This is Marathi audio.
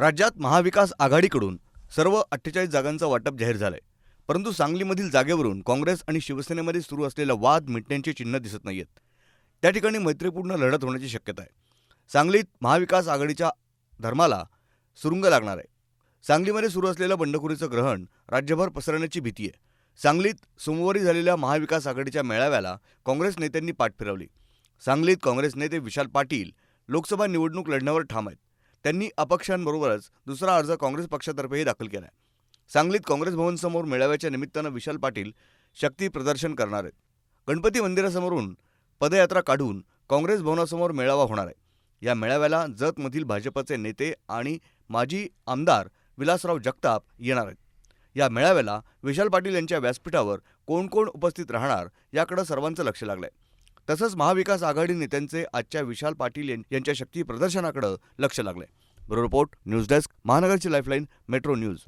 राज्यात महाविकास आघाडीकडून सर्व अठ्ठेचाळीस जागांचं वाटप जाहीर झालंय. परंतु सांगलीमधील जागेवरून काँग्रेस आणि शिवसेनेमध्ये सुरू असलेला वाद मिटण्याची चिन्ह दिसत नाहीयेत. त्या ठिकाणी मैत्रीपूर्ण लढत होण्याची शक्यता आहे. सांगलीत महाविकास आघाडीच्या धर्माला सुरुंग लागणार आहे. सांगलीमध्ये सुरू असलेलं बंडखोरीचं ग्रहण राज्यभर पसरण्याची भीती आहे. सांगलीत सोमवारी झालेल्या महाविकास आघाडीच्या मेळाव्याला काँग्रेस नेत्यांनी पाठ फिरवली. सांगलीत काँग्रेस नेते विशाल पाटील लोकसभा निवडणूक लढण्यावर ठाम आहेत. त्यांनी अपक्षांबरोबरच दुसरा अर्ज काँग्रेस पक्षातर्फेही दाखल केला आहे. सांगलीत काँग्रेस भवनसमोर मेळाव्याच्या निमित्तानं विशाल पाटील शक्ती प्रदर्शन करणार आहेत. गणपती मंदिरासमोरून पदयात्रा काढून काँग्रेस भवनासमोर मेळावा होणार आहे. या मेळाव्याला जतमधील भाजपचे नेते आणि माजी आमदार विलासराव जगताप येणार आहेत. या मेळाव्याला विशाल पाटील यांच्या व्यासपीठावर कोण कोण उपस्थित राहणार याकडे सर्वांचं लक्ष लागलंय. तसंच महाविकास आघाडी नेत्यांचे आजच्या विशाल पाटील यांच्या शक्ती प्रदर्शनाकडे लक्ष लागलंय. ब्युरो रिपोर्ट न्यूज डेस्क महानगरची लाईफलाईन मेट्रो न्यूज.